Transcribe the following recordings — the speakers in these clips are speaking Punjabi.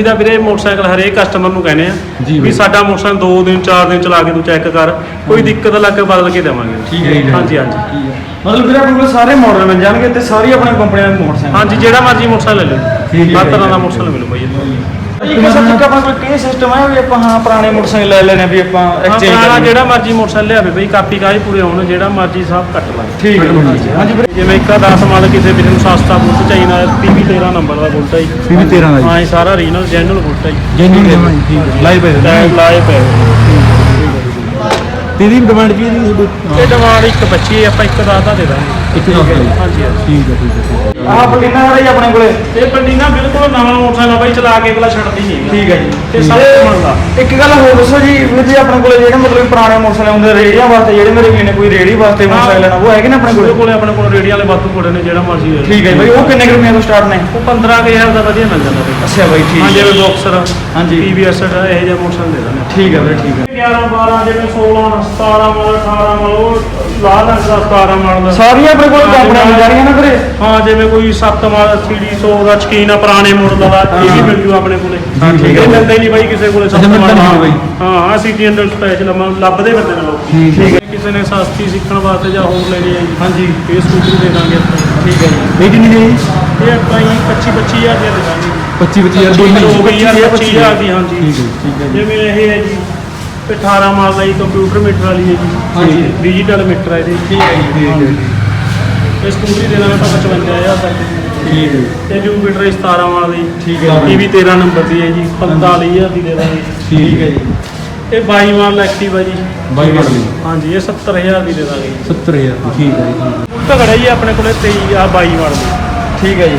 ਇਹਦਾ ਵੀਰੇ ਮੋਟਰਸਾਈਕਲ ਹਰੇਕ ਕਸਟਮਰ ਨੂੰ ਕਹਿੰਦੇ ਆ ਜੀ ਵੀ। ਸਾਡਾ ਮੋਟਰਸਾਈਕਲ 2 ਦਿਨ 4 ਦਿਨ ਚਲਾ ਕੇ ਤੂੰ ਚੈੱਕ ਕਰ। ਕੋਈ ਦਿੱਕਤ ਲੱਗ ਕੇ ਬਦਲ ਕੇ ਦੇਵਾਂਗੇ। ਠੀਕ ਹੈ ਜੀ। ਹਾਂਜੀ ਹਾਂਜੀ। ਮਤਲਬ ਵੀਰੇ ਆਪਣੇ ਕੋਲ ਸਾਰੇ ਮਾਡਲ ਮਿਲ ਜਾਣਗੇ ਤੇ ਸਾਰੀ ਆਪਣੇ ਕੰਪਨੀਆਂ ਦੇ ਮੋਟਰਸਾਈਕਲ ਹਾਂਜੀ ਜਿਹੜਾ ਮਰਜ਼ੀ ਮੋਟਰਸਾਈਕਲ ਲੈ ਠੀਕ ਲਓ ਹੈ ਹਰ ਤਰ੍ਹਾਂ ਦਾ। ਮੋਟਰਸਾਈਕਲ ਮਿਲੂ ਇੱਥੇ। ਇੱਕ ਸਰ ਤੱਕ ਆਪਣੇ ਕੋਲ ਕੀ ਸਿਸਟਮ ਹੈ ਵੀ ਆਪਾਂ ਹਾਂ ਪੁਰਾਣੇ ਮੋਟਰਸਾਈਕਲ ਲੈ ਲੈਣੇ ਵੀ ਆਪਾਂ ਐਕਸਚੇਂਜ ਪੁਰਾਣਾ ਜਿਹੜਾ ਮਰਜ਼ੀ ਮੋਟਰਸਾਈਕਲ ਲਿਆਵੇ ਬਈ ਕਾਪੀ ਕਾਜ ਪੂਰੇ ਹੋਣ ਜਿਹੜਾ ਮਰਜ਼ੀ ਸਭ ਕੱਟ ਲਾਂਗੇ ਠੀਕ ਹੈ ਜੀ। ਹਾਂਜੀ ਵੀਰੇ ਜਿਵੇਂ ਇੱਕ 10 ਮਾਡਲ ਕਿਸੇ ਵੀਰੇ ਨੂੰ ਸਸਤਾ ਬੁਲਟ ਚਾਹੀਦਾ ਪੀਵੀ 13 ਨੰਬਰ ਦਾ ਬੁਲਟ ਹੈ ਜੀ। PV 13 ਦਾ ਜੀ। ਹਾਂ ਇਹ ਸਾਰਾ ਰੀਨਲ ਜੈਨੂਅਲ ਬੁਲਟ ਹੈ ਜੀ। ਜੈਨੂਇਨ ਜਮਾ ਜੀ। ਠੀਕ ਲਾਈਵ ਹੈ ਟਾਇਰ ਲਾਏ ਪਏ ਤੇ ਇਹਦੀ ਡਿਮਾਂਡ ਕੀ ਹੈ ਜੀ? ਤੁਹਾਡੀ ਇਹ ਡਿਮਾਂਡ ਇੱਕ ਬੱਚੀ ਹੈ ਆਪਾਂ ਇੱਕ ਦਾ ਦਾ ਦੇ ਦਾਂਗੇ। ਇੱਕ ਦਾ ਜੀ ਹਾਂਜੀ ਹਾਂਜੀ। ਠੀਕ ਹੈ ਠੀਕ ਹੈ ਠੀਕ ਹੈ। ਆਹ ਪਲਟੀਨਾ ਵਾਲਾ ਹੀ ਆਪਣੇ ਕੋਲੇ। ਇਹ ਪਲਟੀਨਾ ਬਿਲਕੁਲ ਨਵਾਂ ਮੋਟਰਸਾਈਕਲ ਆ ਬਾਈ ਚਲਾ ਕੇ ਅਗਲਾ ਛੱਡਦੀ ਨਹੀਂ ਹੈਗੀ। ਠੀਕ ਹੈ ਜੀ। ਤੇ ਸਭ ਤੋਂ ਮੰਨਦਾ ਇੱਕ ਗੱਲ ਹੋਰ ਦੱਸੋ ਜੀ ਵੀਰ ਜੀ ਆਪਣੇ ਕੋਲੇ ਜਿਹੜੇ ਮਤਲਬ ਪੁਰਾਣੇ ਮੋਟਰਸਾਈਕਲ ਹੁੰਦੇ ਰੇੜੀਆਂ ਵਾਸਤੇ ਜਿਹੜੇ ਮੇਰੇ ਵੀਰ ਨੇ ਕੋਈ ਰੇੜੀ ਵਾਸਤੇ ਮੋਟਰਸਾਈਕਲ ਲੈਣਾ ਉਹ ਹੈਗੇ ਨਾ ਆਪਣੇ ਉਹਦੇ ਕੋਲੇ ਕੋਲੇ ਆਪਣੇ ਕੋਲ ਰੇਡੀਆਂ ਵਾਲੇ ਬਾਤੂ ਕੋਲੇ ਨੇ ਜਿਹੜਾ ਮਰਜ਼ੀ ਲੈ ਲਓ। ਠੀਕ ਹੈ ਜੀ ਬਾਈ ਉਹ ਕਿੰਨੇ ਕੁ ਰੁਪਈਆਂ ਤੋਂ ਸਟਾਰਟ ਨੇ? ਉਹ 15000 ਦਾ ਵਧੀਆ ਮਿਲ ਜਾਂਦਾ ਬਾਈ। ਅੱਛਾ ਬਾਈ ਠੀਕ ਹਾਂ। ਜਿਵੇਂ ਬਾਕਸਰ ਹਾਂਜੀ। ਪੀਵੀਐਸ ਇਹ ਜਿਹਾ ਮੋਟਰਸਾਈਕਲ ਦੇ ਦਿੰਦੇ ਠੀਕ ਹੈ ਵੀਰੇ ਠੀਕ ਹੈ। 11 12 ਜਿਵੇਂ 16 17 ਮਾਡਲ 18 ਮਾਡਲ ਉਹ ਲਾਹ ਦਾ 17 ਮਾਡਲ। ਦਾ ਸਾਰੀਆਂ ਆਪਣੇ ਕੋਲ ਕੰਪਨੀਆਂ ਮਿਲ ਜਾਣਗੀਆਂ ਨਾ ਵੀਰੇ? ਹਾਂ ਜਿਵੇਂ ਕੋਈ 7 ਮਾਡਲ 3D100 ਦਾ ਸ਼ਕੀਨ ਆ ਪੁਰਾਣੇ ਮਾਡਲ ਦਾ ਇਹ ਵੀ ਮਿਲ ਜੂ ਆਪਣੇ ਕੋਲੇ। ਹਾਂ, ਠੀਕ ਹੈ। ਮਿਲਦਾ ਹੀ ਨਹੀਂ ਬਾਈ ਕਿਸੇ ਕੋਲੇ ਅੱਛਾ, ਸੱਤ ਮਿਲਦਾ ਨਹੀਂ ਮਾਡਲ। ਬਾਈ। ਹਾਂ ਆ ਸਿਟੀ ਅੰਡਰ ਸਪੈਸ਼ਲ ਲੱਭਦੇ ਫਿਰਦੇ ਨੇ ਲੋਕ। ਠੀਕ ਹੈ ਕਿਸੇ ਨੇ ਸਸਤੀ ਸਿੱਖਣ ਵਾਸਤੇ ਜਾਂ ਹੋਰ ਲੈਣੀ ਹੈ ਹਾਂਜੀ। ਇਹ ਸਕੂਟਰੀ ਦੇ ਦਾਂਗੇ ਆਪਾਂ। ਠੀਕ ਹੈ ਜੀ। ਇਹ ਕਿੰਨੀ ਦੀ ਹੈ ਜੀ? ਇਹ ਆਪਾਂ ਹੀ 25 25000 ਦੇ ਦਾਂਗੇ 25 25000 ਦੋ ਦੋਨੇ ਹੋ ਗਈ ਯਾਰ 25000 ਦੀ ਹਾਂਜੀ। ਠੀਕ ਹੈ ਠੀਕ ਹੈ ਜੀ। ਜਿਵੇਂ ਇਹ ਹੈ ਜੀ ਤੇ 18 ਮਾਡਲ ਦਾ ਜੀ ਕੰਪਿਊਟਰ ਮੀਟਰ ਵਾਲੀ ਹੈ ਜੀ। ਹਾਂਜੀ। ਡਿਜੀਟਲ ਮੀਟਰ ਹੈ ਇਹਦੇ। ਠੀਕ ਹੈ ਜੀ ਠੀਕ ਹੈ ਜੀ। ਇਹ ਸਕੂਟਰੀ ਦੇ ਦਾਂਗੇ ਆਪਾਂ 55000 ਤੱਕ ਦੀ। ਠੀਕ ਹੈ ਤੇ ਜੂਪੀਟਰ ਇਹ 17 ਮਾਡਲ ਦੀ। ਠੀਕ ਹੈ ਟੀਵੀ 13 ਨੰਬਰ ਦੀ ਹੈ ਜੀ। 45000 ਦੀ ਦੇ ਦਾਂਗੇ ਠੀਕ ਹੈ ਜੀ। ਇਹ 22 ਮਾਡਲ ਐਕਟਿਵ ਹੈ ਜੀ। ਬਾਈ ਮਾਡਲ ਜੀ ਹਾਂਜੀ ਇਹ 70000 ਦੀ ਦੇ ਦਾਂਗੇ 70000 ਦੀ ਠੀਕ ਹੈ ਜੀ ਠੀਕ ਹੈ। ਝਗੜਾ ਜੀ ਆਪਣੇ ਕੋਲੇ 23 ਆ 22 ਮਾਡਲ ਦੀ। ਠੀਕ ਹੈ ਜੀ।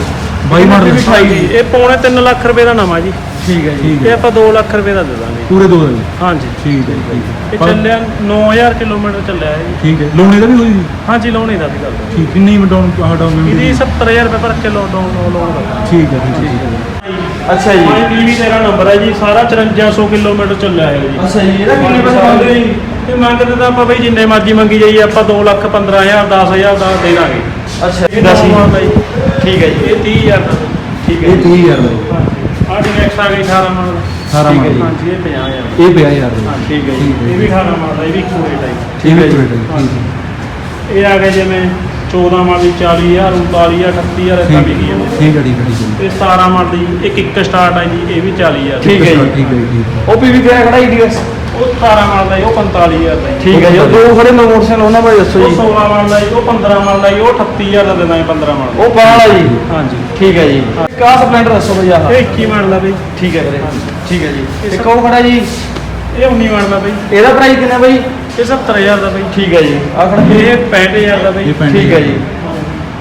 ਬਾਈ ਮਾਡਲ ਵੀ ਅਠਾਈ ਦੀ। ਇਹ ਪੌਣੇ 3 ਲੱਖ ਰੁਪਏ ਦਾ ਨਵਾਂ ਜੀ। ਠੀਕ ਹੈ ਜੀ। ਠੀਕ ਇਹ ਹੈ ਆਪਾਂ 2 ਲੱਖ ਰੁਪਏ ਦਾ ਦੇ ਦਾਂਗੇ। ਪੂਰੇ ਦੋ ਦਾ ਜੀ ਹਾਂਜੀ। ਠੀਕ ਹੈ ਜੀ, ਠੀਕ ਇਹ ਹੈ ਚੱਲਿਆ 9000 ਕਿਲੋਮੀਟਰ ਚੱਲਿਆ ਹੈ ਜੀ। ਠੀਕ ਹੈ। ਲੋਨੇ ਦਾ ਵੀ ਹੋਈ ਜੀ? ਹਾਂਜੀ ਲੋਨੇ ਦਾ ਵੀ ਗੱਲ ਹੈ। ਠੀਕ ਕਿੰਨੀ ਡਾਊਨ ਡਾਊਨ ਇਹਦੀ 70000 ਰੁਪਏ ਭਰ ਕੇ ਲੋਨ ਲੋਨ ਠੀਕ ਹੈ ਜੀ, ਠੀਕ ਹੈ। ਅੱਛਾ ਜੀ। ਹਾਂ ਟੀਵੀ ਤੇਰਾ ਨੰਬਰ ਹੈ ਜੀ ਸਾਰਾ 5400 ਕਿਲੋਮੀਟਰ ਚੱਲਿਆ ਹੈ ਜੀ। ਅੱਛਾ ਜੀ ਇਹਦਾ ਕਿੰਨੇ ਪੈਸੇ ਮੰਗਦੇ ਜੀ? ਇਹ ਮੰਗਦੇ ਤਾਂ ਆਪਾਂ ਬਈ ਜਿੰਨੇ ਮਰਜ਼ੀ ਮੰਗੀ ਜਾਈਏ ਆਪਾਂ 2 ਲੱਖ 15000 10000 ਦਾ ਦੇ ਦਾਂਗੇ। ਅੱਛਾ। ਇਹ ਹੈ ਠੀਕ ਹੈ ਜੀ। ਇਹ 30000 ਦਾ। ਠੀਕ ਇਹ 30000 ਦਾ ਜੀ। ਡਿਨੈਕਸ ਆ ਗਈ 18 ਮਾਡਲ 18 ਠੀਕ ਹੈ ਜੀ। ਹਾਂਜੀ ਇਹ 50000 ਇਹ 50000 ਦਾ। ਜੀ। ਠੀਕ ਹੈ ਜੀ। ਇਹ ਵੀ 18 ਮਾਡਲ ਹੈ, ਇਹ ਵੀ ਹੈ। ਜੀ। ਠੀਕ ਹੈ ਜੀ। ਠੀਕ ਹੈ। ਇਹ ਆ ਗਏ ਜਿਵੇਂ 14 ਮਾਡਲ 40000 39000 38000 ਇਦਾਂ ਵਿਕੀ ਜਾਂਦੇ। ਠੀਕ ਹੈ ਠੀਕ ਹੈ ਠੀਕ ਹੈ। ਤੇ 17 ਮਾਡਲ ਦੀ ਇੱਕ ਇੱਕ ਸਟਾਰਟ ਹੈ ਜੀ ਇਹ ਵੀ 40000 ਠੀਕ ਹੈ ਜੀ। ਠੀਕ ਹੈ ਜੀ, ਠੀਕ ਹੈ। ਉਹ ਪੀਵੀ ਕਿਹੜਾ ਖੜਾ ਈਡੀਐਸ ਉਹ 17 ਮਾਡਲ ਦਾ ਜੀ, ਉਹ 45000 ਦਾ। ਠੀਕ ਹੈ ਜੀ ਉਹ ਦੋ ਖੜੇ ਮੋਟਰਸਾਈਕਲ ਉਹਨਾਂ ਬਾਰੇ ਦੱਸੋ ਉਹ ਜੀ 16 ਮਾਡਲ ਦਾ ਜੀ, ਉਹ 15 ਮਾਡਲ ਦਾ ਜੀ, ਉਹ 38000 ਦਾ ਦਿੰਦਾ 15 ਮਾਡਲ ਉਹ ਬਾਹਰ ਵਾਲਾ ਜੀ। ਹਾਂਜੀ। ਠੀਕ ਹੈ ਜੀ। ਕਾ ਸਪਲੈਂਡਰ ਦੱਸੋ ਬਈ ਆਹ? ਇਹ 21 ਮਾਡਲ ਦਾ ਬਈ। ਠੀਕ ਹੈ ਵੀਰੇ। ਠੀਕ ਹੈ ਜੀ। ਇੱਕ ਉਹ ਖੜਾ ਜੀ। ਇਹ 19 ਮਾਡਲ ਦਾ ਬਈ। ਇਹਦਾ ਪ੍ਰਾਈਸ ਕਿੰਨਾ ਬਈ? ਇਹ 70000 ਦਾ ਬਈ। ਠੀਕ ਹੈ ਜੀ। ਆਹ ਖੜਾ ਇਹ 65000 ਦਾ ਬਈ। ਇਹ ਠੀਕ ਹੈ ਜੀ।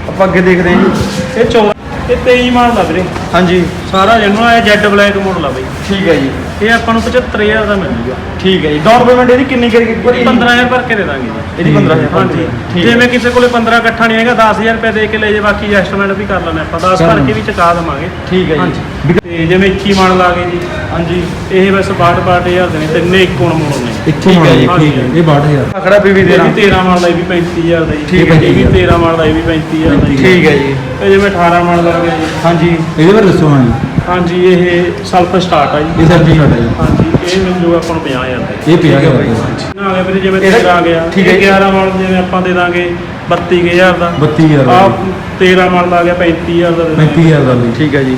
ਆਪਾਂ ਅੱਗੇ ਦੇਖਦੇ ਹਾਂ ਜੀ। ਇਹ 14 ਇਹ 23 ਮਾਡਲ ਦਾ ਵੀਰੇ। ਹਾਂਜੀ। ਸਾਰਾ ਜਨੂ ਆ ਜੈਡ ਬਲੈਕ ਮਾਡਲ ਆ ਬਈ। ਠੀਕ ਹੈ ਜੀ। ਇਹ ਆਪਾਂ ਨੂੰ 75000 ਦਾ ਮਿਲ ਜੂਗਾ ਠੀਕ ਹੈ ਜੀ। ਡਾਊਨ ਪੇਮੈਂਟ ਇਹਦੀ ਕਿੰਨੀ ਕਰੀ ਇਹਦੀ 15000 ਭਰ ਕੇ ਦੇ ਦਾਂਗੇ ਜੀ। ਇਹਦੀ 15000 ਹਾਂਜੀ। ਠੀਕ ਜਿਵੇਂ ਕਿਸੇ ਕੋਲੇ 15 ਇਕੱਠਾ ਨਹੀਂ ਹੈਗਾ 10000 ਰੁਪਏ ਦੇ ਕੇ ਲੈ ਜੇ ਬਾਕੀ ਐਸਟੀਮੇਟ ਵੀ ਕਰ ਲੈਣਾ ਆਪਾਂ। 10 ਭਰ ਕੇ ਵੀ ਚੁਕਾ ਦੇਵਾਂਗੇ। ਠੀਕ ਹੈ ਜੀ। ਹਾਂਜੀ। ਤੇ ਜਿਵੇਂ 21 ਮਾਡਲ ਆ ਗਏ ਜੀ। ਹਾਂਜੀ। ਇਹ ਬਸ 62 62000 ਦੇ ਨੇ ਤਿੰਨੇ ਇੱਕੋ ਨੰਬਰ ਨੇ। ਇੱਥੇ ਠੀਕ ਹੈ ਜੀ, ਠੀਕ ਹੈ। ਇਹ 62000 ਆਹ ਖੜਾ ਪੀਵੀ ਇਹ ਵੀ 13 13 ਮਾਡਲ ਦਾ ਇਹ ਵੀ 35000 ਦਾ ਜੀ। ਠੀਕ ਹੈ ਜੀ। ਇਹ ਵੀ 13 ਮਾਡਲ ਦਾ ਇਹ ਵੀ 35000 ਦਾ ਜੀ। ਠੀਕ ਹੈ ਜੀ। ਇਹ ਜਿਵੇਂ 18 ਮਾਡਲ ਆ ਗਿਆ ਜੀ। ਹਾਂਜੀ ਇਹਦੇ ਬਾਰੇ ਦੱਸੋ ਹਾਂ ਜੀ ਹਾਂਜੀ ਇਹ ਸੈਲਫ ਸਟਾਰਟ ਆ ਜੀ। ਇਹ ਸਭ ਸਾਡਾ ਜੀ। ਹਾਂਜੀ ਇਹ ਮਿਲ ਜੂਗਾ ਆਪਾਂ ਨੂੰ 50000 ਦਾ ਇਹ 50000 ਬਾਈ। ਦਾ ਨਾ ਆ ਗਿਆ ਵੀਰੇ ਜਿਵੇਂ ਇਹਦਾ- 13 ਆ ਗਿਆ। ਠੀਕ ਹੈ ਇਹ ਜੀ। 11 ਮਾਡਲ ਜਿਵੇਂ ਆਪਾਂ ਦੇ ਦਾਂਗੇ 32000 ਦਾ। 32000 ਦਾ ਆ ਜੀ। 13 ਮਾਡਲ ਆ ਗਿਆ 35000 ਦਾ ਦੇ ਦਾਂਗੇ। 35000 ਦਾ ਜੀ। ਠੀਕ ਹੈ ਜੀ।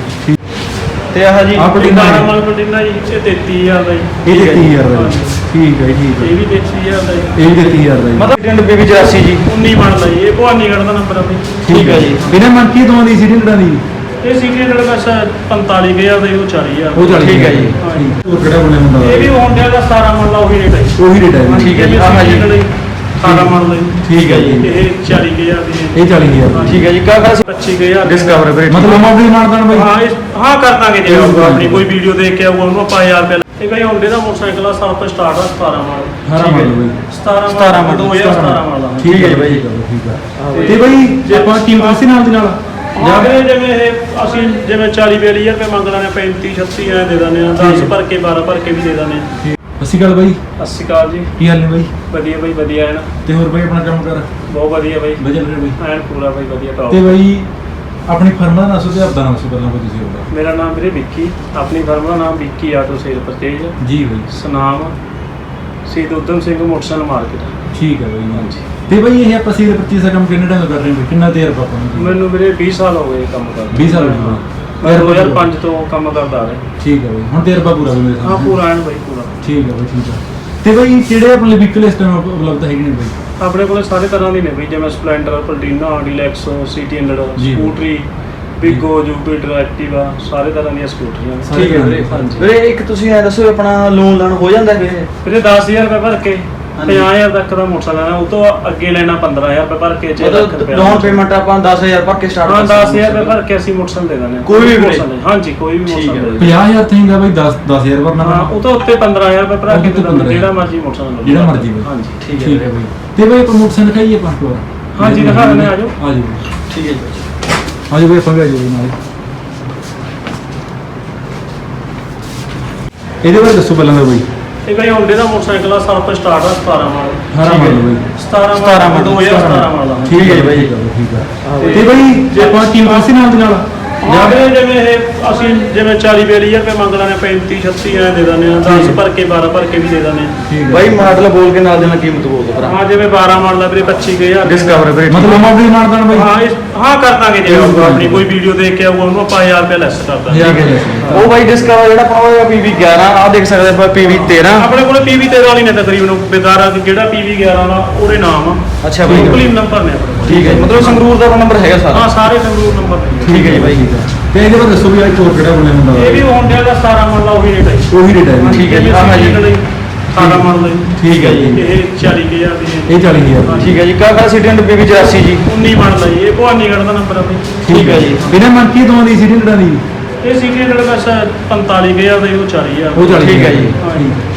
ਤੇ ਆਹ ਜੀ ਆਹ ਪਲਟੀਨਾ 12 ਹੈ। ਮਾਡਲ ਪਲਟੀਨਾ ਜੀ ਇਹ 33000 ਦਾ ਜੀ। ਇਹ ਠੀਕ ਹੈ ਜੀ। 33000 ਦਾ ਜੀ। ਠੀਕ ਹੈ ਜੀ, ਠੀਕ ਹੈ। ਇਹ ਵੀ 33000 ਦਾ ਜੀ ਇਹ। ਵੀ 33000 ਦਾ ਜੀ। ਮਤਲਬ ਟਿੰਡ ਬੀਬੀ 84 ਜੀ। 19 ਮਾਡਲ ਆ ਜੀ ਇਹ ਭਵਾਨੀਗੜ੍ਹ ਦਾ ਨੰਬਰ ਆ ਬਈ। ਠੀਕ ਹੈ ਜੀ। ਬਿਨਾਂ ਮੰਕੀ ਤੋਂ ਦੀ ਸੀਰੀਅਲ ਦਾ ਦੀ। ਇਹ ਸੀਗੇ ਨਾਲ ਬਸ 45000 ਦਾ ਜੀ ਉਹ 40000 ਉਹ ਚੱਲ ਠੀਕ ਹੈ ਜੀ। ਠੀਕ। ਹੋਰ ਕਿਹੜਾ ਬੋਲੇ ਹੁੰਦਾ? ਇਹ ਵੀ ਹੋਂਡਾ ਦਾ 17 ਮਾਡਲ ਆ ਉਹੀ ਰੇਟ ਹੈ ਜੀ। ਉਹੀ ਰੇਟ ਹੈ ਜੀ। ਠੀਕ ਹੈ ਜੀ, ਇਹ ਵੀ ਆਹ ਜੀ। ਸੀਗੇ ਨਾਲ 17 ਮਾਡਲ ਹੈ ਜੀ। ਠੀਕ ਹੈ ਜੀ। ਇਹ 40000 ਦੀ ਹੈ। ਇਹ 40000 ਦਾ। ਠੀਕ ਹੈ ਜੀ ਕਾ ਕਾ 25000 ਦੀ। ਡਿਸਕਵਰ ਵੀਰੇ ਮਤਲਬ ਹਮ ਆਪਣੀ ਮਾਰਦਾਨ ਬਈ। ਹਾਂ ਇਹ- ਹਾਂ ਕਰ ਦਾਂਗੇ ਜੇ ਆਊਗਾ ਆਪਣੀ ਕੋਈ ਵੀਡੀਓ ਦੇਖ ਕੇ ਆਊਗਾ ਉਹਨੂੰ ਆਪਾਂ 1000 ਰੁਪਏ ਇਹ ਬਈ ਹੋਂਡੇ ਦਾ ਮੋਟਰਸਾਈਕਲ ਆ ਸਾਲ ਤੋਂ ਸਟਾਰਟ ਆ 17 ਮਾਡਲ ਸਾਰਾ ਠੀਕ ਹੈ। ਮਾਡਲ ਬਈ। 17 17 ਮਾਡਲ, 2017 ਮਾਡਲ ਆ। ਠੀਕ ਹੈ ਜੀ ਬਾਈ। ਠੀਕ ਹੈ ਹਾਂ ਤੇ ਬਈ ਜੇ ਆਪਾਂ ਕੀਮਤ ਇਸੇ ਨਾਲ ਦੀ ਨਾਲ? ਵੀਰੇ ਜਿਵੇਂ ਇਹ ਅਸੀਂ ਜਿਵੇਂ 40 42000 ਰੁਪਏ ਮੰਗ ਲੈਣੇ 35 36 ਐ ਦੇ ਦਿੰਦੇ ਆ। 10 ਭਰ ਕੇ 12 ਭਰ ਕੇ ਵੀ ਦੇ ਦਿੰਦੇ ਆ। ਅਸੀਂ ਗੱਲ ਬਾਈ। ਸਤਿ ਸ਼੍ਰੀ ਅਕਾਲ ਜੀ। ਕੀ ਹਾਲ ਨੇ ਬਾਈ? ਵਧੀਆ ਬਾਈ ਵਧੀਆ ਹੈ ਨਾ। ਤੇ ਹੋਰ ਬਾਈ ਆਪਣਾ ਕੰਮ ਕਰ? ਬਹੁਤ ਵਧੀਆ ਬਾਈ। ਵਜਨ ਰਹੇ ਬਾਈ ਐਨ ਪੂਰਾ ਬਾਈ ਵਧੀਆ ਤੇ ਟੌਪ ਬਾਈ ਆਪਣੀ ਫਰਮ ਦਾ ਨਾਮ ਤੇ ਆਪਦਾ ਨਾਮ ਦੱਸੋ ਪਹਿਲਾਂ ਕੋਈ ਤੁਸੀਂ ਉਹਦਾ ਮੇਰਾ ਨਾਮ ਵੀਰੇ ਵਿੱਕੀ ਆਪਣੀ ਫਰਮ ਦਾ ਨਾਮ ਵਿੱਕੀ ਆਟੋ ਸੇਲ ਪਰਚੇਜ ਜੀ ਬਾਈ। ਸਨਾਮ ਸ਼ਹੀਦ ਉਦਮ ਸਿੰਘ ਮੋਟਰਸਾਈਕਲ ਮਾਰਕੀਟ। ਠੀਕ ਹੈ ਬਾਈ ਹਾਂਜੀ। ਤੇ ਬਾਈ ਇਹ ਆਪਾਂ ਸੀਰ 25 ਦਾ ਕੰਮ ਕਿੰਨੇ ਟਾਈਮ ਕਰ ਰਹੇ ਹਾਂ ਕਿੰਨਾ ਦੇਰ ਆਪਾਂ ਨੂੰ ਮੈਨੂੰ ਵੀਰੇ 20 ਸਾਲ ਹੋ ਗਏ ਕੰਮ ਕਰਦੇ 20 ਸਾਲ ਹੋ ਗਏ। ਮੈਂ 2005 ਤੋਂ ਕੰਮ ਕਰਦਾ ਆ ਰਿਹਾ। ਠੀਕ ਹੈ ਬਾਈ ਹੁਣ ਤੇਰਾ ਪੂਰਾ ਹੋਵੇ ਮੇਰੇ ਹਾਂ ਪੂਰਾ ਐਨ ਬਾਈ ਪੂਰਾ। ਠੀਕ ਹੈ ਬਾਈ ਠੀਕ ਹੈ। ਤੇ ਬਾਈ ਜਿਹੜੇ ਆਪਣੇ ਵਹੀਕਲ ਇਸ ਟਾਈਮ ਉਪਲਬਧ ਹੈਗੇ ਨੇ ਬਾਈ? ਆਪਣੇ ਕੋਲੇ ਸਾਰੇ ਤਰ੍ਹਾਂ ਦੀ ਨੇ ਬਈ ਜਿਵੇਂ ਸਪਲੈਂਡਰ ਪਲਟੀਨਾ ਡੀਲੈਕਸ ਸਿਟੀ 100 ਜੀ। ਸਕੂਟਰੀ ਬਿਗੋ ਜੂਪੀਟਰ ਐਕਟਿਵਾ ਸਾਰੇ ਤਰ੍ਹਾਂ ਦੀਆਂ ਸਕੂਟਰੀਆਂ ਨੇ। ਸਾਰੇ ਠੀਕ ਹੈ ਵੀਰੇ ਇੱਕ ਤੁਸੀਂ ਐ ਦੱਸੋ ਆਪਣਾ ਲੋਨ ਲਾਣ ਹੋ ਜਾਂਦਾ ਕਿ ਵੀਰੇ 10000 ਰੁਪਏ ਭਰ ਕੇ। 50000 ਤੱਕ ਦਾ ਮੋਟਰਸਾਈਕਲ ਲੈਣਾ ਉਹ ਤੋਂ ਅੱਗੇ ਲੈਣਾ 15000 ਰੁਪਏ ਭਰ ਕੇ 6 ਲੱਖ ਮਤਲਬ ਰੁਪਏ ਡਾਊਨ ਪੇਮੈਂਟ ਆਪਾਂ 10000 ਭਰ ਕੇ ਸਟਾਰਟ ਹਾਂ 10000 ਰੁਪਏ ਭਰ ਕੇ ਅਸੀਂ ਮੋਟਰਸਾਈਕਲ ਦੇ ਦਿੰਦੇ ਹਾਂ ਕੋਈ ਵੀ? ਮੋਟਰਸਾਈਕਲ ਹਾਂਜੀ ਕੋਈ ਵੀ ਠੀਕ ਹੈ। ਮੋਟਰਸਾਈਕਲ ਵੀਰੇ। 50000 ਚਾਹੀਦਾ ਬਾਈ 10 10000 ਭਰਨਾ। ਹਾਂ ਉਹ ਤੋਂ ਉੱਤੇ 15000 ਰੁਪਏ ਭਰਾ ਕੇ ਤੋਂ ਦੇ ਦਿੰਦੇ 15,000 ਜਿਹੜਾ ਮਰਜ਼ੀ ਮੋਟਰਸਾਈਕਲ ਲਓ। ਜਿਹੜਾ ਮਰਜ਼ੀ ਬਾਈ। ਹਾਂਜੀ ਠੀਕ ਹੈ। ਬਾਈ। ਤੇ ਬਾਈ ਆਪਾਂ ਮੋਟਰਸਾਈਕਲ ਖਾਈਏ ਪੰਜ ਵਾਰ। ਹਾਂਜੀ, ਦਿਖਾ ਦਿੰਦੇ ਆਜੋ। ਆਜੋ। ਠੀਕ ਹੈ ਜੀ। ਆਜੋ ਬਾਈ ਆਪਾਂ ਵੀ ਆਜੋ ਬਾਈ ਨਾਲ। ਇਹਦੇ ਬਾਰੇ ਦੱਸੋ ਪਹਿਲਾਂ ਦਾ ਬਾਈ। ਇਹ ਬਈ ਹੁੰਡੇ ਦਾ ਮੋਟਰਸਾਈਕਲ ਆ ਤੋਂ ਸਟਾਰਟ ਆ 17 ਮਾਡਲ ਹਾਰਾ ਠੀਕ ਹੈ ਮਾਡਲ ਬਾਈ। 17 17 ਮਾਡਲ 2017 ਮਾਡਲ ਠੀਕ ਹੈ ਬਾਈ। ਬਾਈ। ਠੀਕ ਹੈ ਤੇ- ਬਾਈ ਆਪਾਂ ਕੀਮਤ ਅਸੀਂ ਨਾਲ ਦੀ ਨਾਲ? ਵੀਰੇ, ਜਿਵੇਂ ਇਹ ਅਸੀਂ ਜਿਵੇਂ 40 42000 ਰੁਪਏ ਮੰਗ ਲੈਣੇ 35 36 ਐ ਦੇ ਦਿੰਦੇ ਆ 10 ਭਰ ਕੇ 12 ਭਰ ਕੇ ਵੀ ਦੇ ਦਿੰਦੇ ਆ ਬਾਈ ਮਾਡਲ ਬੋਲ ਕੇ ਨਾਲ ਦੇ ਨਾਲ ਕੀਮਤ ਬੋਲ ਦੋ ਭਰਾ। ਹਾਂ ਜਿਵੇਂ 12 ਮਾਡਲ ਆ ਵੀਰੇ 25000 ਡਿਸਕਵਰ ਵੀਰੇ ਮਤਲਬ ਮਾਡਲ ਮਾਰਦਾਨ ਬਾਈ। ਹਾਂ ਹਾਂ ਕਰ ਦਾਂਗੇ ਜੇ ਆਪਣੀ ਕੋਈ ਵੀਡੀਓ ਦੇਖ ਕੇ ਆਊਗਾ ਉਹਨੂੰ ਆਪਾਂ 1000 ਰੁਪਏ ਲੈਸ ਕਰ ਦਾਂਗੇ। ਉਹ ਬਾਈ ਡਿਸਕਵਰ ਜਿਹੜਾ ਆਪਾਂ ਹੋਇਆ PV 11 ਆ ਦੇਖ ਸਕਦੇ ਆਪਾਂ PV 13 ਆਪਣੇ ਕੋਲੇ PV 13 ਵਾਲੀ ਨੇ ਤਕਰੀਬਨ ਬੇਦਾਰਾ ਜਿਹੜਾ PV 11 ਦਾ ਉਹਦੇ ਨਾਮ ਆ। ਅੱਛਾ ਬਾਈ। ਹੀ ਨੰਬਰ ਨੇ ਆਪਣੇ ਠੀਕ ਹੈ ਮਤਲਬ ਸੰਗਰੂਰ ਦਾ ਨੰਬਰ ਹੈਗਾ ਸਾਰਾ। ਹਾਂ ਸਾਰੇ ਸੰਗਰੂਰ ਨੰਬਰ ਨੇ। ਠੀਕ ਹੈ ਜੀ ਬਾਈ। ਠੀਕ ਹੈ। ਤੇ ਇਹਦੇ ਬਾਰੇ ਦੱਸੋ ਵੀ ਅੱਜ ਹੋਰ ਕਿਹੜਾ ਬੋਲੇ ਹੁੰਦਾ ਇਹ ਵੀ ਹੋਂਡਿਆ ਦਾ 17 ਮਾਡਲ ਆ, ਉਹੀ ਰੇਟ ਹੈ ਉਹੀ ਰੇਟ ਹੈ ਠੀਕ ਹੈ ਜੀ, ਹਾਂ ਜੀ। 17 ਮਾਡਲ ਹੈ ਠੀਕ ਹੈ ਜੀ। ਇਹ 40000 ਦੀ ਹੈ। ਇਹ 40000 ਠੀਕ ਹੈ ਜੀ। ਕਾਕਾ ਸਿਟੀ PV 84 ਜੀ। 19 ਮਾਡਲ ਹੈ ਜੀ, ਇਹ ਭਵਾਨੀਗੜ੍ਹ ਦਾ ਨੰਬਰ ਆ ਬਈ। ਠੀਕ ਹੈ ਜੀ। ਬਿਨਾਂ ਮੰਕੀ ਤੋਂ ਦੀ ਸੀਰੀਅਲ ਦੀ ਇਹ ਸੀਗੇ ਜਿਹੜਾ ਬਸ 45000 ਦਾ ਜੀ, ਉਹ 40000 ਉਹ 40 ਠੀਕ ਹੈ ਜੀ। ਠੀਕ।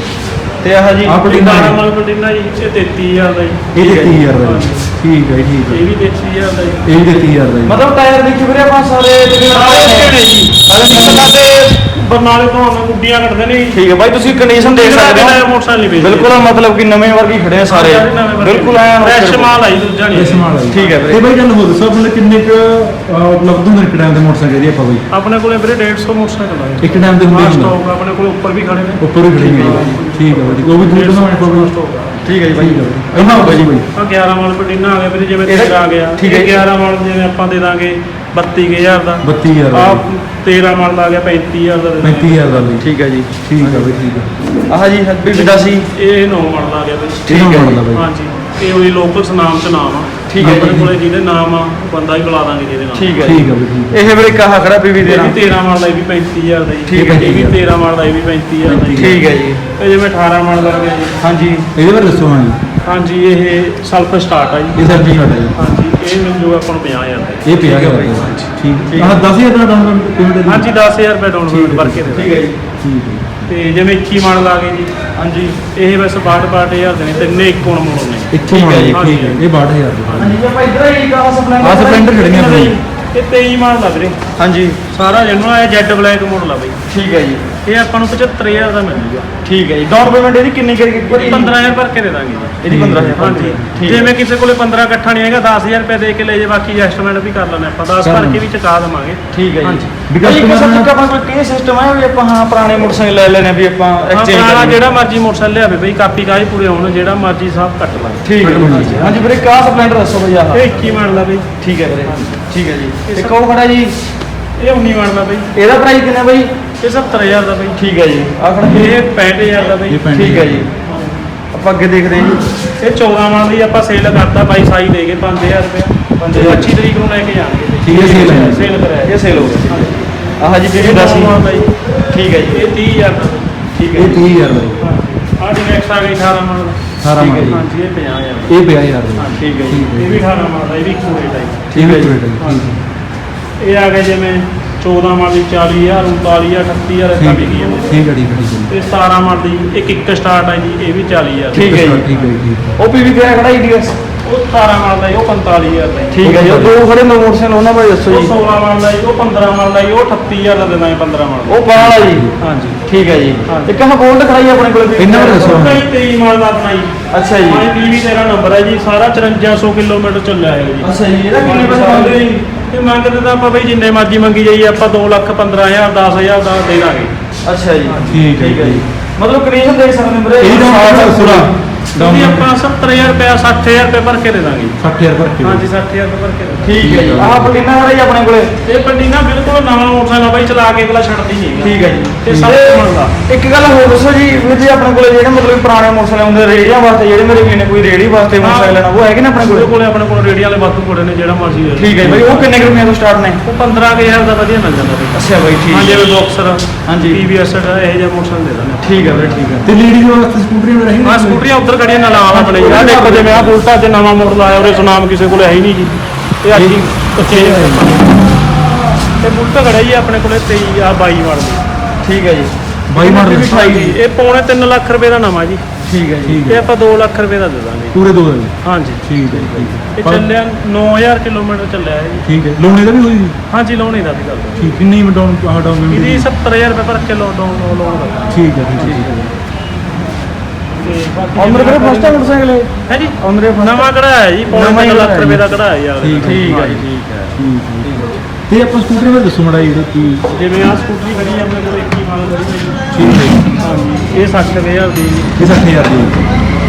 ਤੇ ਆਹ ਜੀ ਆਹ 12 ਮਾਡਲ ਪਟਿੰਡਾ ਜੀ ਇਹ 33000 ਦਾ ਜੀ। ਇਹ ਠੀਕ ਜੀ। 30000 ਦਾ ਜੀ। ਠੀਕ ਹੈ ਠੀਕ ਹੈ। ਇਹ ਵੀ 33000 ਦਾ ਜੀ। ਇਹ ਵੀ 30000 ਦਾ ਜੀ। ਮਤਲਬ ਟਾਇਰ ਦੇਖੀ ਵੀਰੇ ਆਪਾਂ ਸਾਰੇ ਸਾਰੇ ਤਕਰੀਬਨ ਨੇ ਜੀ ਸਾਰੇ ਨਿਕਲਦਾ ਤੇ ਬਰਨਾਲੇ ਤੋਂ ਆਉਂਦੇ ਗੁੱਡੀਆਂ ਕੱਢਦੇ ਨੇ ਠੀਕ ਹੈ ਬਾਈ ਤੁਸੀਂ ਕੰਡੀਸ਼ਨ ਦੇਖ ਸਕਦੇ ਹੋ। ਮੋਟਰਸਾਈਕਲ ਨਹੀਂ ਵੇਚਦੇ ਬਿਲਕੁਲ ਮਤਲਬ ਕਿ ਨਵੇਂ ਵਰਗੀ ਖੜੇ ਆ ਸਾਰੇ। ਬਿਲਕੁਲ ਐਨ ਫਰੈਸ਼ ਮਾਲ ਆਈ ਦੂਜਾ ਨਹੀਂ। ਇਸ ਮਾਲ ਹੈ ਠੀਕ ਹੈ ਵੀਰੇ। ਤੇ ਬਾਈ। ਗੱਲ ਹੋਰ ਦੱਸੋ ਆਪਣੇ ਕਿੰਨੇ ਕੁ ਉਪਲਬਧ ਹੁੰਦੇ ਨੇ ਟਾਈਮ ਦੇ ਮੋਟਰਸਾਈਕਲ ਜੀ ਆਪਾਂ ਬਾਈ? ਆਪਣੇ ਕੋਲੇ ਵੀਰੇ 150 ਮੋਟਰਸਾਈਕਲ ਆ ਇੱਕ ਟਾਈਮ ਦੇ ਹੁੰਦੇ ਸਟਾਕ ਆਪਣੇ ਕੋਲ ਉੱਪਰ ਵੀ ਖੜੇ ਨੇ। ਉੱਪਰ ਹੀ ਖੜੀ ਹੈ। ਠੀਕ ਹੈ ਬਾਈ ਉਹ ਵੀ ਦੂਰ ਬਣਾਉਣੇ ਪਊਗਾ ਸਟਾਕ ਆ। ਠੀਕ ਹੈ ਜੀ ਬਾਈ। ਇੰਨਾ ਹੋਗਾ ਜੀ ਬਾਈ। ਆ 11 ਮਾਡਲ ਪਟੀਨਾ ਆ ਗਿਆ ਵੀਰੇ ਜਿਵੇਂ 13 ਆ ਗਿਆ। ਠੀਕ ਹੈ ਇਹ ਜੀ। 11 ਮਾਡਲ ਜਿਵੇਂ ਆਪਾਂ ਦੇ ਦਾਂਗੇ। 32000 ਦਾ। 32000 ਦਾ ਆ ਜੀ। 13 ਮਾਡਲ ਆ ਗਿਆ 35000 ਦਾ ਦੇ ਦਾਂਗੇ। 35000 ਦਾ ਬਾਈ ਠੀਕ ਹੈ ਜੀ। ਠੀਕ ਹੈ ਬਾਈ ਠੀਕ ਹੈ। ਆਹ ਜੀ ਹੈਪੀ ਵਿਦਾਸੀ ਇਹ 9 ਮਾਡਲ ਆ ਗਿਆ ਬਈ ਠੀਕ ਹੈ ਜੀ। ਆ ਹਾਂਜੀ। ਇਹ ਉਹਦੀ ਲੋਕਲ ਨਾਮ ਚ ਨਾਮ ਆ। ਠੀਕ ਹੈ ਆਪਣੇ ਜੀ। ਕੋਲੇ ਜਿਹਦੇ ਨਾਮ ਆ ਉਹ ਬੰਦਾ ਹੀ ਬੁਲਾ ਦਾਂਗੇ ਜਿਹਦੇ ਨਾਮ। ਠੀਕ ਹੈ ਠੀਕ ਜੀ ਹੈ ਬਾਈ ਠੀਕ ਹੈ। ਇਹ ਵੀਰੇ ਕਹਾ ਖੜਾ PV ਇਹ 13 ਵੀ 13 ਮਾਡਲ ਦਾ ਇਹ ਵੀ 35000 ਦਾ ਜੀ। ਠੀਕ ਹੈ ਜੀ। ਇਹ ਵੀ 13 ਮਾਡਲ ਦਾ ਇਹ ਵੀ 35000 ਦਾ ਜੀ। ਠੀਕ ਹੈ ਜੀ। ਇਹ ਜਿਵੇਂ 18 ਮਾਡਲ ਆ ਗਿਆ ਜੀ। ਹਾਂਜੀ। ਇਹਦੇ ਬਾਰੇ ਦੱਸੋ ਹਾਂ ਜੀ। ਹਾਂਜੀ ਇਹ ਸੈਲਫ ਸਟਾਰਟ ਆ ਜੀ। ਇਹ ਸਰ ਜੀ ਸਾਡਾ ਜੀ। ਹਾਂਜੀ। ਇਹ ਮਿਲ ਜੂਗਾ ਆਪਾਂ ਨੂੰ 50000 ਦਾ। ਇਹ ਪਿਆ ਗਿਆ। ਠੀਕ। ਆਹ 10000 ਦਾ ਡਾਊਨ ਪੇਮੈਂਟ ਹਾਂਜੀ 10000 ਰੁਪਏ ਡਾਊਨ ਹੈ। ਭਰ ਕੇ ਦੇ ਠੀਕ ਹੈ ਜੀ। ਠੀਕ ਹੈ। ਤੇ ਜਿਵੇਂ 21 ਮਾਡਲ ਆ ਗਏ ਜੀ। ਹਾਂਜੀ। ਇਹ ਬਸ 62 62000 ਦੇ ਨੇ ਤਿੰਨੇ ਇੱਕੋ ਨੰਬਰ ਨੇ। ਇੱਥੇ ਠੀਕ ਹੈ ਜੀ, ਠੀਕ ਹੈ। ਇਹ 62000 ਦਾ। ਹਾਂਜੀ ਜੀ ਆਪਾਂ ਇਧਰ ਹੀ ਕਹਾ ਸਪਲੈਂਡਰ ਆਹ ਸਪਲੈਂਡਰ ਖੜੀਆਂ ਬਾਈ ਇਹ 23 ਮਾਡਲ ਲੱਗ ਰਹੇ ਹਾਂਜੀ। ਸਾਰਾ ਜਨੂ ਆ ਜੈਡ ਬਲੈਕ ਮਾਡਲ ਆ ਬਈ। ਠੀਕ ਹੈ ਜੀ। ਇਹ ਆਪਾਂ ਨੂੰ 75000 ਦਾ ਮਿਲ ਜੂਗਾ। ਠੀਕ ਹੈ ਜੀ। ਡਾਊਨ ਪੇਮੈਂਟ ਇਹਦੀ ਕਿੰਨੀ ਕਰੀ 15000 ਭਰ ਕੇ ਦੇ ਦਾਂਗੇ ਜੀ। ਇਹਦੀ 15000 ਹਾਂਜੀ। ਹੈ। ਜਿਵੇਂ ਕਿਸੇ ਕੋਲੇ 15 ਇਕੱਠਾ ਨਹੀਂ ਹੈਗਾ 10000 ਰੁਪਏ ਦੇ ਕੇ ਲੈ ਜੇ ਬਾਕੀ ਐਸਟੀਮੇਟ ਵੀ ਕਰ ਲੈਣੇ ਆਪਾਂ। 10 ਭਰ ਕੇ ਵੀ ਚੁਕਾ ਦੇਵਾਂਗੇ। ਠੀਕ ਹੈ ਜੀ। ਹਾਂਜੀ। ਕਿਸੇ ਤੁਹਾਨੂੰ- ਤੱਕ ਆਪਣਾ ਕੋਈ ਕੀ ਸਿਸਟਮ ਹੈ ਵੀ ਆਪਾਂ ਹਾਂ ਪੁਰਾਣੇ ਮੋਟਰਸਾਈਕਲ ਲੈ ਲੈਣੇ ਵੀ ਆਪਾਂ ਹਾਂ ਐਕਸਚੇਂਜ ਪੁਰਾਣਾ ਕਰ ਜਿਹੜਾ ਮਰਜ਼ੀ ਮੋਟਰਸਾਈਕਲ ਲਿਆਵੇ ਬਈ ਕਾਪੀ ਕਾਜ ਪੂਰੇ ਹੋਣ ਜਿਹੜਾ ਮਰਜ਼ੀ ਸਭ ਕੱਟ ਲਾਂਗੇ ਠੀਕ ਹੈ। ਹਾਂਜੀ। ਵੀਰੇ ਕਾ ਸਪਲੈਂਡਰ ਦੱਸੋ ਬਈ ਆਹ। ਇਹ 21 ਮਾਡਲ ਆ ਬਈ। ਠੀਕ ਹੈ ਵੀਰੇ। ਠੀਕ ਹੈ ਜੀ। ਇਹ ਤੇ ਸਭ- ਕੋ ਖੜਾ ਜੀ। ਇਹ 19 ਮਾਡਲ ਆ ਬਈ। ਇਹਦਾ ਪ੍ਰਾਈਸ ਕਿੰਨਾ ਬਈ? ਇਹ 70000 ਦਾ ਬਈ। ਠੀਕ ਹੈ ਜੀ। ਆ ਖੜਾ ਇਹ ਜੀ 65000 ਦਾ ਬਈ। ਇਹ ਠੀਕ ਹੈ ਜੀ। ਆਪਾਂ ਅੱਗੇ ਦੇਖਦੇ ਹਾਂ ਜੀ। ਇਹ 14 ਮਾਡਲ ਦੀ ਆਪਾਂ ਸੇਲ ਕਰਤਾ ਬਾਈ ਸਾਈ ਦੇ ਕੇ 5000 ਰੁਪਏ 25 ਤਰੀਕ ਨੂੰ ਲੈ ਕੇ ਜਾਣਗੇ। ਠੀਕ ਹੈ। ਸੇਲ ਕਰਾਇਆ। ਇਹ ਸੇਲ ਹੋ ਗਿਆ। ਆਹ ਜੀ ਆ ਜੀ ਠੀਕ ਹੈ ਜੀ। ਇਹ 30000 ਦਾ ਠੀਕ ਹੈ ਇਹ ਜੀ 30000 ਦਾ ਜੀ। ਆ ਡਿਨੈਕਸ ਆ ਗਈ 18 ਮਾਡਲ। 18 ਠੀਕ ਹੈ ਮਾਡਲ। ਹਾਂਜੀ ਇਹ 50000 ਦਾ। ਇਹ 50000 ਦਾ। ਠੀਕ ਹੈ ਜੀ। ਇਹ ਵੀ 18 ਮਾਡਲ ਦਾ ਇਹ ਵੀ ਇੱਕੋ ਰੇਟ ਹੈ ਵੀ ਠੀਕ ਹੈ। ਜੀ। ਇਹ ਆ ਗਿਆ ਜਿਵੇਂ 14 ਮਾਡਲ 40000 39000 38000 ਇਦਾਂ ਵੀ ਕੀ ਜਾਂਦੇ ਠੀਕ ਹੈ ਠੀਕ ਹੈ ਠੀਕ ਹੈ ਤੇ 17 ਮਾਡਲ ਦੀ ਇੱਕ ਇੱਕ ਸਟਾਰਟ ਹੈ ਜੀ ਇਹ ਵੀ 40000 ਠੀਕ ਹੈ ਜੀ। ਠੀਕ ਹੈ ਜੀ, ਠੀਕ ਹੈ। ਉਹ ਪੀਵੀ ਕਿਹੜਾ ਖੜਾ ਈਡੀਐਸ ਉਹ 17 ਮਾਡਲ ਦਾ ਜੀ, ਉਹ 45000 ਦਾ ਜੀ। ਠੀਕ ਹੈ ਜੀ ਉਹ ਦੋ ਖੜੇ ਨੋ ਮੋਟਰਸਾਈਕਲ ਉਹਨਾਂ ਬਾਰੇ ਦੱਸੋ ਉਹ ਜੀ। 16 ਮਾਡਲ ਦਾ ਜੀ ਉਹ 15 ਮਾਡਲ ਦਾ ਜੀ ਉਹ 38000 ਦਾ ਦਿੰਦਾ ਜੀ 15 ਮਾਡਲ ਉਹ ਵਾਲਾ ਜੀ। ਹਾਂਜੀ। ਠੀਕ ਹੈ ਜੀ। ਇੱਕ ਆਹ ਗੋਲਡ ਖੜਾਈ ਆਪਣੇ ਕੋਲ ਇਹਨਾਂ ਬਾਰੇ ਦੱਸੋ। ਕਈ 23 ਮਾਡਲ ਦਾ ਆਪਣਾ ਜੀ। ਅੱਛਾ ਜੀ। ਹਾਂ 20 13 ਨੰਬਰ ਹੈ ਜੀ ਸਾਰਾ 5400 ਕਿਲੋਮੀਟਰ ਚੱਲਿਆ ਹੈ ਜੀ। ਅੱਛਾ ਜੀ ਇਹਦਾ ਕਿੰਨੇ ਪੈਸੇ ਬਣਦੇ ਜੀ। ਤੇ ਮੰਗਦੇ ਤਾਂ ਆਪਾਂ ਬਈ ਜਿੰਨੇ ਮਰਜ਼ੀ ਮੰਗੀ ਜਾਈਏ ਆਪਾਂ 2 ਲੱਖ 15000 10000 ਦਾ ਦੇ ਦਾਂਗੇ। ਅੱਛਾ ਜੀ। ਠੀਕ ਹੈ ਜੀ। ਮਤਲਬ ਕੰਡੀਸ਼ਨ ਦੇਖ ਸਕਦੇ ਵੀਰੇ ਇਹ ਤਾਂ ਸਾਲ ਤੁਸੀਂ ਆਪਾਂ 70000 ਰੁਪਏ 60000 ਰੁਪਏ ਭਰ ਕੇ ਦੇ ਦਾਂਗੇ। 60000 ਭਰ ਕੇ ਹਾਂਜੀ 60000 ਰੁਪਏ ਭਰ ਕੇ ਦੇ। ਠੀਕ ਹੈ ਜੀ। ਆਹ ਖੜਾ ਜੀ ਆਪਣੇ ਕੋਲੇ। ਇਹ ਪੱਡੀਨਾ ਬਿਲਕੁਲ ਨਵਾਂ ਮੋਟਰਸਾਈਕਲ ਬਾਈ ਚਲਾ ਕੇ ਅਗਲਾ ਛੱਡਦੀ ਨਹੀਂ। ਠੀਕ ਹੈ ਜੀ। ਤੇ ਸਭ ਮਿਲਦਾ ਇੱਕ ਗੱਲ ਹੋਰ ਦੱਸੋ ਜੀ ਵੀਰ ਜੀ ਆਪਣੇ ਕੋਲੇ ਜਿਹੜੇ ਮਤਲਬ ਪੁਰਾਣੇ ਮੋਟਰਸਾਈਕਲ ਹੁੰਦੇ ਰੇੜੀਆਂ ਵਾਸਤੇ ਜਿਹੜੇ ਮੇਰੇ ਵੀਰ ਨੇ ਕੋਈ ਰੇੜੀ ਵਾਸਤੇ ਮੋਟਰਸਾਈਕਲ ਲੈਣਾ ਉਹ ਹੈਗੇ ਨੇ ਆਪਣੇ ਕੋਲੇ? ਕੋਲੇ ਆਪਣੇ ਕੋਲ ਰੇਡੀਓ ਵਾਲੇ ਵਾਧੂ ਕੋੜੇ ਨੇ ਜਿਹੜਾ ਮਰਜ਼ੀ। ਠੀਕ ਹੈ ਬਾਈ ਉਹ ਕਿੰਨੇ ਕੁ ਰੁਪਏ ਤੋਂ ਸਟਾਰਟ ਨੇ? ਉਹ 15000 ਦਾ ਵਧੀਆ ਮਿਲ ਜਾਂਦਾ ਬਈ। ਅੱਛਾ ਬਾਈ ਹਾਂ। ਜਿਵੇਂ ਬਾਕਸਰ ਹਾਂਜੀ। ਦਾ ਇਹ ਜਿਹਾ ਮੋਟਰਸਾਈਕਲ ਦੇ ਦਾਂਗੇ। ਠੀਕ ਹੈ ਵੀਰੇ ਠੀਕ ਹੈ। ਤੇ ਲੇਡੀਜ਼ ਵਾਸਤੇ ਸਕੂਟਰੀਆਂ ਵੀ ਰਹੀ ਆ ਸਕੂਟਰੀਆਂ ਉੱਧਰ ਖੜੀਆਂ ਨਾਲ ਆਲ ਆਪਣੇ ਆ। ਦੇਖੋ ਜਿਵੇਂ ਆ ਬੁਲਟਾ ਅੱਜ ਨਵਾਂ ਮਾਡਲ ਆਇਆ ਉਹਦੇ ਸੁਨਾਮ ਕਿਸੇ ਕੋਲੇ ਹੈ ਹੀ ਨਹੀਂ ਜੀ। ਇਹ ਅੱਜ ਹੀ ਕੱਚੇ ਤੇ ਬੁਲਟਾ ਖੜਾ ਜੀ ਆਪਣੇ ਕੋਲੇ 23 ਆ 22 ਮਾਡਲ ਠੀਕ ਹੈ ਜੀ। ਬਾਈ ਮਾਡਲ ਵੀ ਅਠਾਈ ਜੀ ਇਹ ਪੌਣੇ 3 ਲੱਖ ਰੁਪਏ ਦਾ ਨਵਾਂ ਜੀ। ਠੀਕ ਹੈ ਜੀ। ਹੈ ਆਪਾਂ 2 ਲੱਖ ਰੁਪਏ ਦਾ ਦੇ ਦਾਂਗੇ। ਪੂਰੇ ਦੋ ਦਾ ਜੀ ਹਾਂਜੀ। ਠੀਕ ਹੈ ਜੀ, ਇਹ ਹੈ ਚੱਲਿਆ 9000 ਕਿਲੋਮੀਟਰ ਚੱਲਿਆ ਹੈ ਜੀ। ਠੀਕ ਹੈ। ਲੋਨੇ ਦਾ ਵੀ ਹੋਈ ਜੀ? ਹਾਂਜੀ ਲੋਨ ਇਹਦਾ ਵੀ ਦਿਓ ਠੀਕ ਕਿੰਨੀ ਡਾਊਨ ਡਾਊਨ ਇਹਦੀ 70000 ਰੁਪਏ ਭਰ ਕੇ ਲੋਨ ਲੋਨ ਦਾ ਠੀਕ ਹੈ ਠੀਕ ਹੈ। ਤੇ ਬਾਕੀ ਔਰ ਮੇਰੇ ਕੋਲ ਫਸਟ ਮੋਟਰਸਾਈਕਲ ਹੈ। ਹੈ ਜੀ ਔਰ ਨਵਾਂ ਕਢਾਇਆ ਜੀ ਪੌਣੇ ਨਵਾਂ ਹੀ 3 ਲੱਖ ਕਢਾਇਆ ਰੁਪਏ ਦਾ ਜੀ। ਕਢਾਇਆ ਯਾਰ ਠੀਕ ਹੈ ਜੀ। ਠੀਕ ਹੈ ਤੇ ਆਪਾਂ ਸਕੂਟਰੀ ਦਾ ਦੱਸੋ ਮੜਾ ਇਹਦਾ ਕੀ। ਜਿਵੇਂ ਆ ਸਕੂਟਰੀ ਖੜੀ ਹੈ ਆਪਣੇ ਕੋਲ 21 ਮਾਡਲ ਖੜੀ ਹੈ ਠੀਕ ਹੈ ਜੀ। ਹਾਂਜੀ। ਇਹ 60000 ਦੀ ਜੀ। ਇਹ 60000 ਦੀ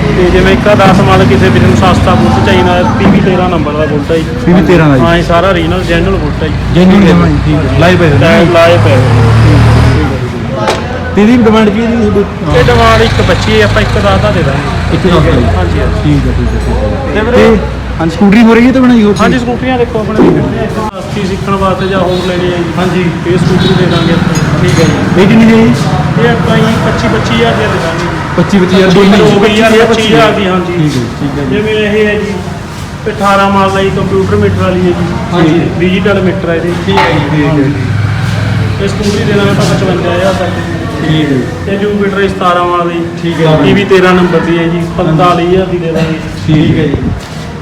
ਤੇ ਜਿਵੇਂ ਇੱਕ 10 ਮਾਡਲ ਕਿਸੇ ਵੀਰ ਨੂੰ ਸਸਤਾ ਬੁੱਟ ਚਾਹੀਦਾ ਪੀਵੀ 13 ਨੰਬਰ ਦਾ ਬੁੱਟ ਹੈ ਜੀ। ਵੀ 13 ਦਾ ਹਾਂ ਜੀ ਇਹ ਸਾਰਾ ਰੀਨਲ ਜੈਨੂਅਲ ਬੁੱਟ ਹੈ ਜੀ। ਜੈਨੂਇਨ ਜੀ ਠੀਕ ਹੈ। ਲਾਈਵ ਹੈ ਟਾਇਰ ਲਾਏ ਪਏ ਤੇ ਇਹਦੀ ਡਿਮਾਂਡ ਕੀ ਜੀ ਇਹ ਡਿਮਾਂਡ ਇੱਕ ਬੱਚੀ ਹੈ ਆਪਾਂ ਇੱਕ ਦਾ ਦਾ ਦੇ ਦਾਂਗੇ। ਇੱਕ ਦਾ ਜੀ ਹਾਂਜੀ ਹਾਂਜੀ। ਠੀਕ ਹੈ ਠੀਕ ਹੈ ਠੀਕ ਹੈ। ਤੇ ਵੀਰੇ ਹਾਂਜੀ ਸਕੂਟਰੀ ਹੋ ਰਹੀ ਹੈ ਤੇ ਬਣਾਈ ਹੋਰ ਹਾਂਜੀ ਸਕੂਟਰੀਆਂ ਦੇਖੋ ਆਪਣੇ ਸਸਤੀ ਸਿੱਖਣ ਵਾਸਤੇ ਜਾਂ ਹੋਰ ਲੈਣੀ ਹੈ ਜੀ। ਹਾਂਜੀ। ਇਹ ਸਕੂਟਰੀ ਦੇ ਦਾਂਗੇ ਆਪਾਂ। ਠੀਕ ਹੈ ਜੀ। ਇਹ ਕਿੰਨੀ ਜੀ? ਇਹ ਆਪਾਂ ਜੀ 25 25000 ਦੀ ਦੇ ਦਾਂਗੇ 25 25000 ਦੋ ਦੋਨੇ ਹੋ। ਗਈ ਯਾਰ 25000 ਦੀ ਹਾਂਜੀ। ਠੀਕ ਹੈ ਠੀਕ ਹੈ ਜਿਵੇਂ ਇਹ ਹੈ ਜੀ ਤੇ 18 ਮਾਡਲ ਦਾ ਜੀ ਕੰਪਿਊਟਰ ਮੀਟਰ ਵਾਲੀ ਹੈ ਜੀ। ਹਾਂਜੀ। ਡਿਜੀਟਲ ਮੀਟਰ ਹੈ ਇਹਦੇ। ਠੀਕ ਹੈ ਜੀ ਠੀਕ ਹੈ ਜੀ। ਇਹ ਸਕੂਟਰੀ ਦੇ ਨਾਲ ਆਪਾਂ 55000 ਤੱਕ ਦੀ। ਠੀਕ ਹੈ। ਤੇ ਜੂਪੀਟਰ ਇਹ 17 ਮਾਡਲ ਦੀ। ਠੀਕ ਹੈ। ਇਹ ਵੀ 13 ਨੰਬਰ ਦੀ ਹੈ ਜੀ 45000 ਦੀ ਦੇ ਦਾਂਗੇ। ਠੀਕ ਹੈ ਜੀ।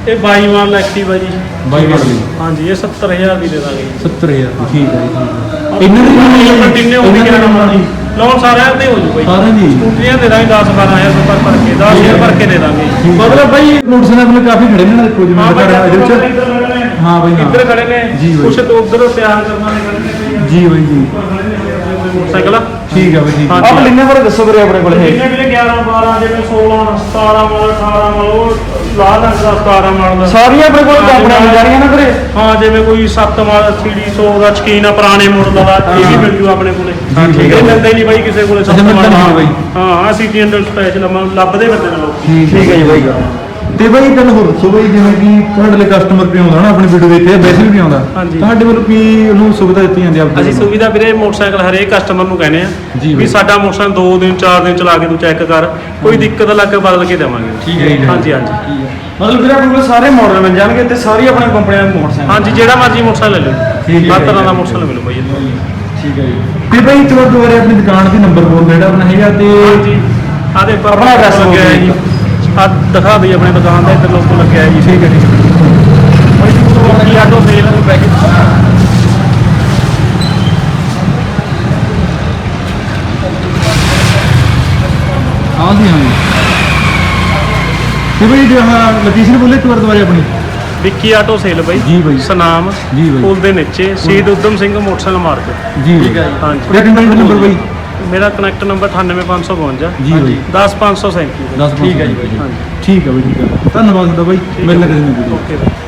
ਇਹ 22 ਮਾਡਲ ਐਕਟਿਵ ਹੈ ਜੀ। ਬਾਈ ਮਾਡਲ ਜੀ ਹਾਂਜੀ ਇਹ 70000 ਦੀ ਦੇ ਦਾਂਗੇ 70000 ਦੀ ਠੀਕ ਹੈ ਜੀ ਇਹਨਾਂ ਦੀ ਇਹ ਕੰਟੀਨਿਊ ਹੋ ਗਈ ਇਹਨਾਂ ਕਿਹੜਾ ਨੰਬਰ ਦੀ? ਲੋਨ ਸਾਰਿਆਂ ਦੇ ਹੋ ਜੂ ਬਾਈ। ਸਾਰਿਆਂ ਦੀ? ਸਕੂਟਰੀਆਂ ਦੇ ਦਾਂਗੇ 10 12000 ਰੁਪਏ ਭਰ ਕੇ 10000 ਭਰ ਕੇ ਦੇ ਦਾਂਗੇ। ਮਤਲਬ ਭਾਈ ਮੋਟਰਸਾਈਕਲ ਕਾਫੀ ਖੜੇ ਨੇ ਨਾ ਦੇਖੋ ਜਿਵੇਂ ਹਾਂ ਬਾਈ ਰਿਹਾ ਇਹਦੇ ਵਿੱਚ? ਨੇ। ਹਾਂ ਬਾਈ, ਹਾਂ। ਇੱਧਰ ਖੜੇ ਨੇ। ਜੀ ਬਾਈ। ਕੁਛ ਤੋਂ ਉੱਧਰ ਤਿਆਰ ਕਰਨ ਵਾਲੇ ਖੜੇ ਨੇ। ਜੀ ਬਾਈ ਜੀ। ਮੋਟਰਸਾਈਕਲ ਠੀਕ ਹੈ ਬਾਈ ਠੀਕ ਹਾਂਜੀ। ਆਪ ਲਿੰਨੇ ਬਾਰੇ ਦੱਸੋ ਵੀਰੇ ਆਪਣੇ ਕੋਲੇ ਇਹ। ਵੀਰੇ 11 12 ਜਿਵੇਂ 16 17 ਮਾਡਲ 18 ਮਾਡਲ ਉਹ ਲਾਹ ਦਾ 17 ਮਾਡਲ ਦਾ। ਸਾਰੀਆਂ ਆਪਣੇ ਕੋਲ ਕੰਪਨੀਆਂ ਮਿਲ ਜਾਣਗੀਆਂ ਨਾ ਵੀਰੇ। ਹਾਂ ਜਿਵੇਂ ਕੋਈ 7 ਮਾਡਲ 3D 100 ਦਾ ਸ਼ਕੀਨ ਆ ਪੁਰਾਣੇ ਮਾਡਲ ਦਾ ਇਹ ਵੀ ਮਿਲ ਜੂ ਆਪਣੇ ਕੋਲੇ। ਹਾਂ, ਠੀਕ ਹੈ। ਇਹ ਮਿਲਦਾ ਹੀ ਨਹੀਂ ਬਾਈ ਕਿਸੇ ਕੋਲੇ ਅੱਛਾ, ਸੱਤ ਮਿਲਦਾ ਨਹੀਂ ਮਾਡਲ ਬਾਈ। ਹਾਂ ਆ ਸਿਟੀ ਅੰਡਰ ਸਪੈਸ਼ਲ ਲੱਭਦੇ ਫਿਰਦੇ ਨੇ ਲੋਕ। ਠੀਕ ਹੈ ਜੀ ਬਾਈ। ਤੇ ਬਾਈ ਗੱਲ ਹੋਰ ਦੱਸੋ ਬਾਈ ਜਿਵੇਂ ਕਿ ਤੁਹਾਡੇ ਲਈ ਕਸਟਮਰ ਵੀ ਆਉਂਦਾ ਨਾ ਆਪਣੀ ਵੀਡੀਓ ਦੇਖੇ ਵੈਸੇ ਵੀ ਆਉਂਦਾ। ਹਾਂਜੀ। ਤੁਹਾਡੇ ਵੱਲੋਂ ਕੀ ਉਹਨੂੰ ਸੁਵਿਧਾ ਦਿੱਤੀ ਜਾਂਦੀ ਆ ਅਸੀਂ ਸੁਵਿਧਾ ਵੀਰੇ ਮੋਟਰਸਾਈਕਲ ਹਰੇਕ ਕਸਟਮਰ ਨੂੰ ਕਹਿੰਦੇ ਆ ਜੀ ਵੀ ਬਾਈ। ਸਾਡਾ ਮੋਟਰਸਾਈਕਲ 2 ਦਿਨ 4 ਦਿਨ ਚਲਾ ਕੇ ਤੂੰ ਚੈੱਕ ਕਰ ਕੋਈ ਦਿੱਕਤ ਲੱਗ ਕੇ ਬਦਲ ਕੇ ਦੇਵਾਂਗੇ। ਠੀਕ ਹੈ ਜੀ। ਹਾਂਜੀ ਹਾਂਜੀ। ਮਤਲਬ ਵੀਰੇ ਆਪਣੇ ਕੋਲ ਸਾਰੇ ਮਾਡਲ ਮਿਲ ਜਾਣਗੇ ਤੇ ਸਾਰੀ ਆਪਣੀ ਕੰਪਨੀਆਂ ਦੇ ਮੋਟਰਸਾਈਕਲ। ਹਾਂਜੀ ਜਿਹੜਾ ਮਰਜ਼ੀ ਮੋਟਰਸਾਈਕਲ ਲੈ ਠੀਕ ਲਓ ਹੈ ਹਰ ਤਰ੍ਹਾਂ ਦਾ। ਮੋਟਰਸਾਈਕਲ ਮਿਲੂ ਬਾਈ ਇੱਥੇ। ਠੀਕ ਹੈ ਜੀ। ਤੇ ਬਾਈ ਤੁਹਾਡੇ ਦੁਆਰੇ ਆਪਣੀ ਦੁਕਾਨ ਦੀ ਨੰਬਰ ਬੋਲ ਜਿਹੜਾ ਆਪਣਾ ਹੈਗਾ ਤੇ ਹਾਂਜੀ। ਆਦੇ ਪਰ ਆਪਣਾ address ਲੱਗਿਆ ਹੈ ਜੀ। ਆ ਦਿਖਾ ਦਈ ਆਪਣੇ ਦੁਕਾਨ ਦਾ ਇੱਧਰ ਲੋਕੋ ਲੱਗਿਆ ਜੀ ਠੀਕ ਹੈ ਠੀਕ ਹੈ ਬਾਈ ਜੀ ਕੀ ਆਟੋ ਸੇਲ ਨੂੰ ਪੈਕੇਜ ਜੀ ਹਾਂ ਜੀ ਬਾਈ ਜੋ ਹਾਂ ਲੋਕੇਸ਼ਨ ਬੋਲੇ ਇੱਕ ਵਾਰ ਦੁਆਰੇ ਆਪਣੀ। ਵਿੱਕੀ ਆਟੋ ਸੇਲ ਬਾਈ ਜੀ ਬਾਈ। ਸਨਾਮ ਜੀ ਬਾਈ। ਪੁਲ ਦੇ ਨੀਚੇ ਸ਼ਹੀਦ ਉਦਮ ਸਿੰਘ ਮੋਟਰਸਾਈਕਲ ਮਾਰਕੀਟ ਜੀ ਠੀਕ ਹੈ ਜੀ। ਹਾਂਜੀ। ਨੰਬਰ ਬਾਈ। ਮੇਰਾ ਕਨੈਕਟ ਨੰਬਰ 98552 ਜੀ ਬਾਈ 10537 10 ਠੀਕ ਹੈ ਜੀ ਬਾਈ। ਠੀਕ ਹੈ ਬਾਈ ਠੀਕ ਹੈ। ਧੰਨਵਾਦ ਤੁਹਾਡਾ ਬਾਈ। ਮਿਲਣਾ ਕਿਸੇ ਨੂੰ ਓਕੇ। ਬਾਈ